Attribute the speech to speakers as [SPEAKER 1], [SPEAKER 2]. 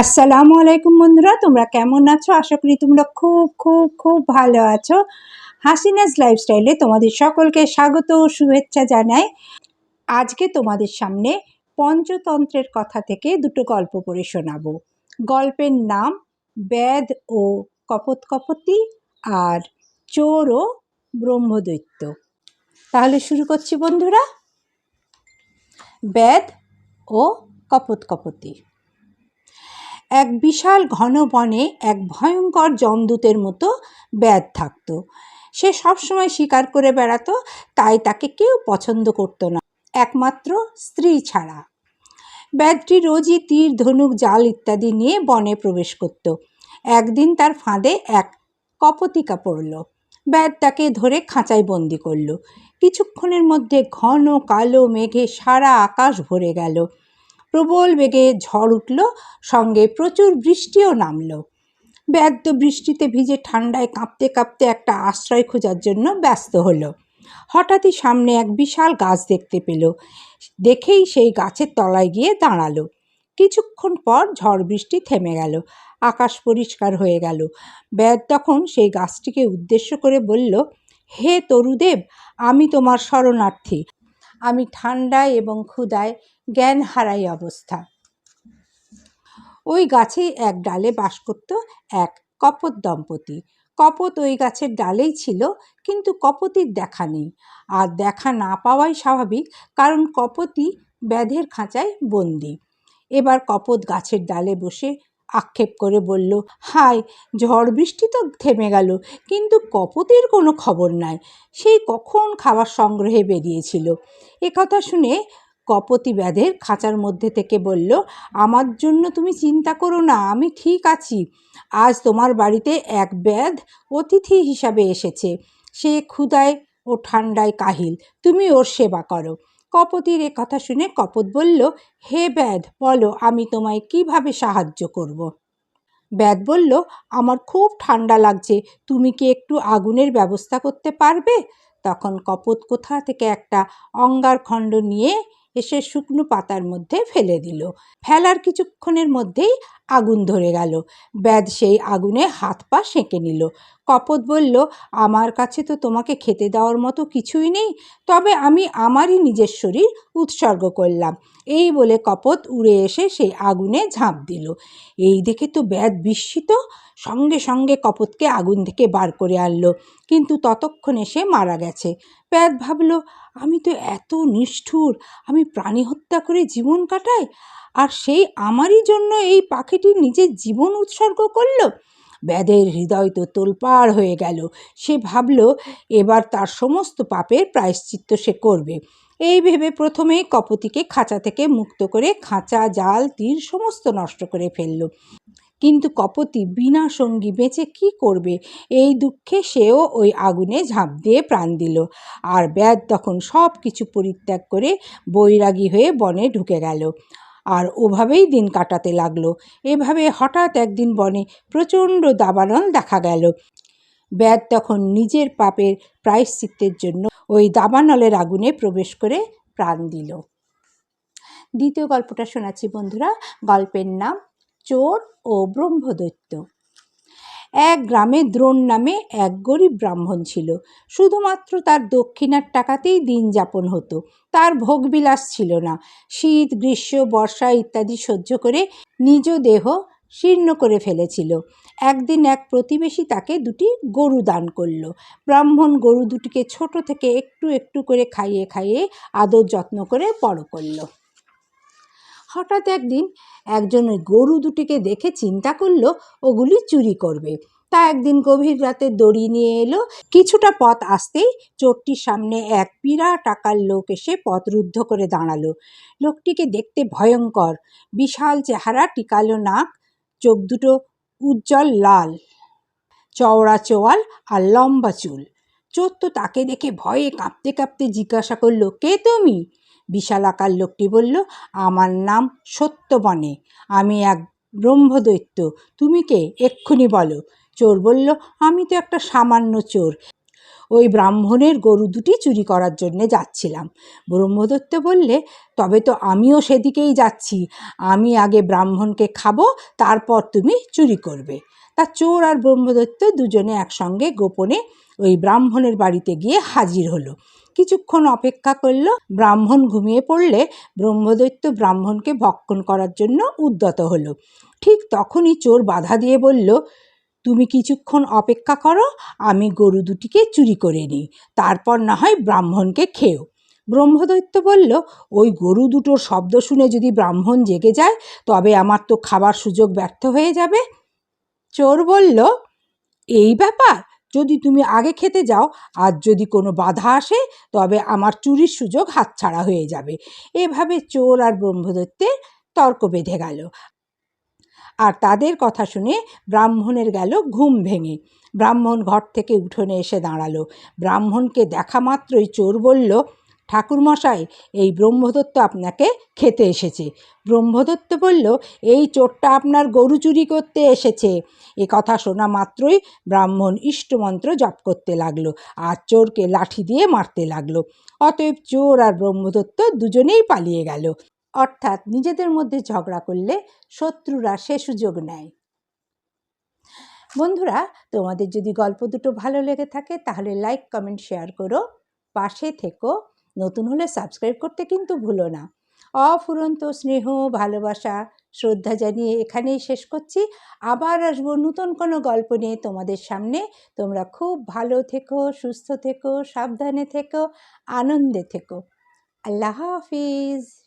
[SPEAKER 1] আসসালামু আলাইকুম বন্ধুরা, তোমরা কেমন আছো? আশা করি তোমরা খুব খুব খুব ভালো আছো। হাসিনাস লাইফস্টাইলে তোমাদের সকলকে স্বাগত ও শুভেচ্ছা জানাই। আজকে তোমাদের সামনে পঞ্চতন্ত্রের কথা থেকে দুটো গল্প পড়ে শোনাবো। গল্পের নাম ব্যাদ ও কপোতকপতি আর চোর ও ব্রহ্মদৈত্য। তাহলে শুরু করছি বন্ধুরা। ব্যাদ ও কপোতকপতি। এক বিশাল ঘন বনে এক ভয়ঙ্কর জমদূতের মতো ব্যাধ থাকতো। সে সবসময় শিকার করে বেড়াতো, তাই তাকে কেউ পছন্দ করতো না, একমাত্র স্ত্রী ছাড়া। ব্যাধটি রোজই তীর, ধনুক, জাল ইত্যাদি নিয়ে বনে প্রবেশ করত। একদিন তার ফাঁদে এক কপতিকা পড়ল ব্যাধ তাকে ধরে খাঁচায় বন্দি করল। কিছুক্ষণের মধ্যে ঘন কালো মেঘে সারা আকাশ ভরে গেল। প্রবল বেগে ঝড় উঠল, সঙ্গে প্রচুর বৃষ্টিও নামলো। ব্যাদ্য বৃষ্টিতে ভিজে ঠান্ডায় কাঁপতে কাঁপতে একটা আশ্রয় খোঁজার জন্য ব্যস্ত হলো। হঠাৎই সামনে এক বিশাল গাছ দেখতে পেল। দেখেই সেই গাছের তলায় গিয়ে দাঁড়াল। কিছুক্ষণ পর ঝড় বৃষ্টি থেমে গেল, আকাশ পরিষ্কার হয়ে গেল। ব্যাদ তখন সেই গাছটিকে উদ্দেশ্য করে বলল, হে তরুদেব, আমি তোমার শরণার্থী। আমি ঠান্ডায় এবং ক্ষুদায় জ্ঞান হারাই অবস্থা। ওই গাছেই এক ডালে বাস করত এক কপত দম্পতি। কপত ওই গাছের ডালেই ছিল, কিন্তু কপতির দেখা নেই। আর দেখা না পাওয়াই স্বাভাবিক, কারণ কপতি ব্যাধের খাঁচায় বন্দি। এবার কপত গাছের ডালে বসে আক্ষেপ করে বলল, হায়, ঝড় বৃষ্টি তো থেমে গেল, কিন্তু কপতির কোনো খবর নাই। সেই কখন খাবার সংগ্রহে বেরিয়েছিল? একথা শুনে কপতি ব্যাধের খাঁচার মধ্যে থেকে বলল, আমার জন্য তুমি চিন্তা করো না, আমি ঠিক আছি। আজ তোমার বাড়িতে এক ব্যাধ অতিথি হিসাবে এসেছে। সে ক্ষুদায় ও ঠান্ডায় কাহিল। তুমি ওর সেবা করো। কপতির এ কথা শুনে কপত বলল, হে ব্যাধ, বলো আমি তোমায় কীভাবে সাহায্য করব। ব্যাধ বলল, আমার খুব ঠান্ডা লাগছে, তুমি কি একটু আগুনের ব্যবস্থা করতে পারবে তখন কপত কোথা থেকে একটা অঙ্গার খণ্ড নিয়ে এসে শুকনো পাতার মধ্যে ফেলে দিল ফেলার কিছুক্ষণের মধ্যেই আগুন ধরে গেল। ব্যাদ সেই আগুনে হাত পা সেঁকে নিল। কপত বলল, আমার কাছে তো তোমাকে খেতে দেওয়ার মতো কিছুই নেই, তবে আমি আমারই নিজের শরীর উৎসর্গ করলাম। এই বলে কপত উড়ে এসে সেই আগুনে ঝাঁপ দিল। এই দেখে তো ব্যাদ বিস্মিত। সঙ্গে সঙ্গে কপতকে আগুন থেকে বার করে আনলো, কিন্তু ততক্ষণে সে মারা গেছে। ব্যাদ ভাবলো, আমি তো এত নিষ্ঠুর, আমি প্রাণী হত্যা করে জীবন কাটাই আর সেই আমারই জন্য এই পাখিটি নিজের জীবন উৎসর্গ করল? ব্যাধের হৃদয় তো তোলপাড় হয়ে গেল। সে ভাবল, এবার তার সমস্ত পাপের প্রায়শ্চিত্ত সে করবে। এই ভেবে প্রথমেই কপতিকে খাঁচা থেকে মুক্ত করে খাঁচা, জাল, তীর সমস্ত নষ্ট করে ফেলল। কিন্তু কপতি বিনা সঙ্গী বেঁচে কি করবে? এই দুঃখে সেও ওই আগুনে ঝাঁপ দিয়ে প্রাণ দিল। আর ব্যাধ তখন সব কিছু পরিত্যাগ করে বৈরাগী হয়ে বনে ঢুকে গেল। আর ওভাবেই দিন কাটাতে লাগল। এভাবে হঠাৎ একদিন বনে প্রচণ্ড দাবানল দেখা গেল। ব্যাদ তখন নিজের পাপের প্রায়শ্চিত্তের জন্য ওই দাবানলের আগুনে প্রবেশ করে প্রাণ দিল। দ্বিতীয় গল্পটা শোনাচ্ছি বন্ধুরা। গল্পের নাম চোর ও ব্রহ্মদৈত্য। এক গ্রামে দ্রোণ নামে এক গরিব ব্রাহ্মণ ছিল। শুধুমাত্র তার দক্ষিণার টাকাতেই দিন যাপন হতো। তার ভোগবিলাস ছিল না। শীত, গ্রীষ্ম, বর্ষা ইত্যাদি সহ্য করে নিজ দেহ শীর্ণ করে ফেলেছিল। একদিন এক প্রতিবেশী তাকে দুটি গরু দান করল। ব্রাহ্মণ গরু দুটিকে ছোট থেকে একটু একটু করে খাইয়ে খাইয়ে আদর যত্ন করে বড় করল। হঠাৎ একদিন একজন ওই গরু দুটিকে দেখে চিন্তা করল, ওগুলি চুরি করবে। তা একদিন গভীর রাতে দড়ি নিয়ে এলো। কিছুটা পথ আসতেই চোরটির সামনে এক বিরাট টাকার লোক এসে পথ রুদ্ধ করে দাঁড়াল। লোকটিকে দেখতে ভয়ঙ্কর, বিশাল চেহারা, টিকালো নাক, চোখ দুটো উজ্জ্বল লাল, চওড়া চোয়াল আর লম্বা চুল। চোর তো তাকে দেখে ভয়ে কাঁপতে কাঁপতে জিজ্ঞাসা করল, কে তুমি? বিশাল আকার লোকটি বলল, আমার নাম সত্যবনে, আমি এক ব্রহ্মদৈত্য, তুমি কে? এক্ষুনি বলো। চোর বলল, আমি তো একটা সামান্য চোর ওই ব্রাহ্মণের গরু দুটি চুরি করার জন্যে যাচ্ছিলাম। ব্রহ্মদত্ত বললে, তবে তো আমিও সেদিকেই যাচ্ছি। আমি আগে ব্রাহ্মণকে খাব, তারপর তুমি চুরি করবে। তা চোর আর ব্রহ্মদত্ত দুজনে একসঙ্গে গোপনে ওই ব্রাহ্মণের বাড়িতে গিয়ে হাজির হলো। কিছুক্ষণ অপেক্ষা করল, ব্রাহ্মণ ঘুমিয়ে পড়লে ব্রহ্মদৈত্য ব্রাহ্মণকে ভক্ষণ করার জন্য উদ্যত হলো। ঠিক তখনই চোর বাধা দিয়ে বলল তুমি কিছুক্ষণ অপেক্ষা করো, আমি গরু দুটিকে চুরি করে নিই, তারপর না হয় ব্রাহ্মণকে খেও। ব্রহ্মদৈত্য বলল, ওই গরু দুটোর শব্দ শুনে যদি ব্রাহ্মণ জেগে যায়, তবে আমার তো খাবার সুযোগ ব্যর্থ হয়ে যাবে। চোর বলল, এই ব্যাপার? যদি তুমি আগে খেতে যাও আর যদি কোনো বাধা আসে, তবে আমার চুরির সুযোগ হাতছাড়া হয়ে যাবে। এভাবে চোর আর ব্রহ্মদৈত্যের তর্ক বেঁধে গেল। আর তাদের কথা শুনে ব্রাহ্মণের গেল ঘুম ভেঙে। ব্রাহ্মণ ঘর থেকে উঠোনে এসে দাঁড়াল। ব্রাহ্মণকে দেখা মাত্রই চোর বলল, ঠাকুরমশাই, এই ব্রহ্মদত্ত আপনাকে খেতে এসেছে। ব্রহ্মদত্ত বলল, এই চোরটা আপনার গরু চুরি করতে এসেছে। এ কথা শোনা মাত্রই ব্রাহ্মণ ইষ্টমন্ত্র জপ করতে লাগল আর চোরকে লাঠি দিয়ে মারতে লাগল। অতএব চোর আর ব্রহ্মদত্ত দুজনেই পালিয়ে গেল। অর্থাৎ নিজেদের মধ্যে ঝগড়া করলে শত্রুরা সে সুযোগ নেয়। বন্ধুরা, তোমাদের যদি গল্প দুটো ভালো লেগে থাকে, তাহলে লাইক কমেন্ট শেয়ার করো। পাশে থেকো। নতুন হলে সাবস্ক্রাইব করতে কিন্তু ভুলো না। অফুরন্ত স্নেহ, ভালোবাসা, শ্রদ্ধা জানিয়ে এখানেই শেষ করছি। আবার আসব নতুন কোনো গল্প নিয়ে তোমাদের সামনে। তোমরা খুব ভালো থেকো, সুস্থ থেকো, সাবধানে থেকো, আনন্দে থেকো। আল্লাহ হাফিজ।